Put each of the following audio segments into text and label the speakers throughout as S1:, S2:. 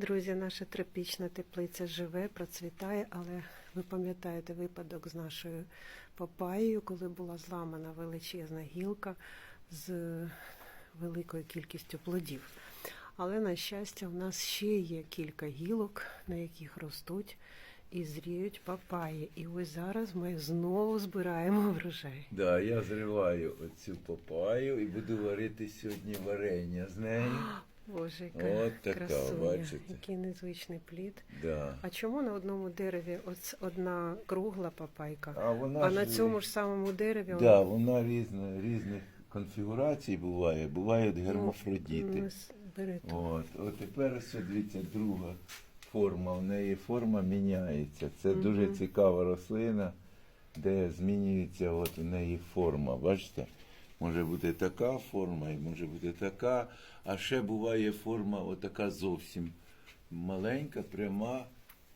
S1: Друзі, наша тропічна теплиця живе, процвітає, але ви пам'ятаєте випадок з нашою папаєю, коли була зламана величезна гілка з великою кількістю плодів. Але, на щастя, в нас ще є кілька гілок, на яких ростуть і зріють папаї. І ось зараз ми знову збираємо врожай.
S2: Да, я зриваю оцю папаю і буду варити сьогодні варення з нею.
S1: Боже, яка
S2: От така,
S1: красуня,
S2: бачите?
S1: який незвичний плід.
S2: Да.
S1: А чому на одному дереві ось одна кругла папайка,
S2: А вона
S1: а
S2: ж,
S1: на цьому ж самому дереві
S2: да, вона різна, різних конфігурацій буває. Бувають
S1: Ну,
S2: гермафродіти.
S1: ну.
S2: От, от тепер ось дивіться, друга форма. В неї форма міняється. Це
S1: Мгм.
S2: дуже цікава рослина, де змінюється от у неї форма. Бачите? Може бути така форма, і може бути така. А ще буває форма отака зовсім маленька, пряма.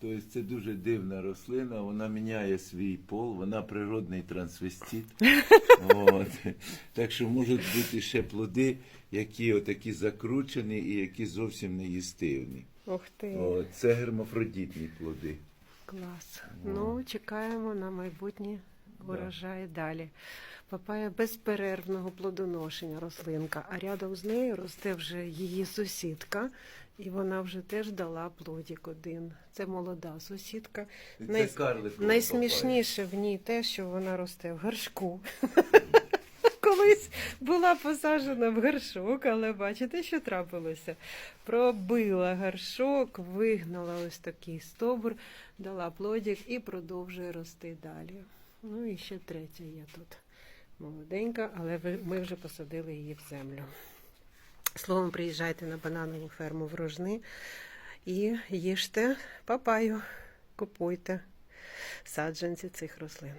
S2: Тобто це дуже дивна рослина, вона міняє свій пол, вона природний трансвестит. От. Так що можуть бути ще плоди, які отакі закручені і які зовсім не їстивні.
S1: Ух ти,
S2: От. Це гермафродітні плоди.
S1: клас. Ну, чекаємо на майбутні урожаї далі. Папая безперервного плодоношення рослинка, а рядом з нею росте вже її сусідка, і вона вже теж дала плодік один. Це молода сусідка.
S2: Це
S1: Най- Найсмішніше в ній те, що вона росте в горшку. Колись була посаджена в горшок, але бачите, що трапилося? Пробила горшок, вигнала ось такий стовбур, дала плодик і продовжує рости далі. Ну і ще третя є тут. Молоденька, але ми вже посадили її в землю. Словом, приїжджайте на бананову ферму в Рожни і їжте папаю, купуйте саджанці цих рослин.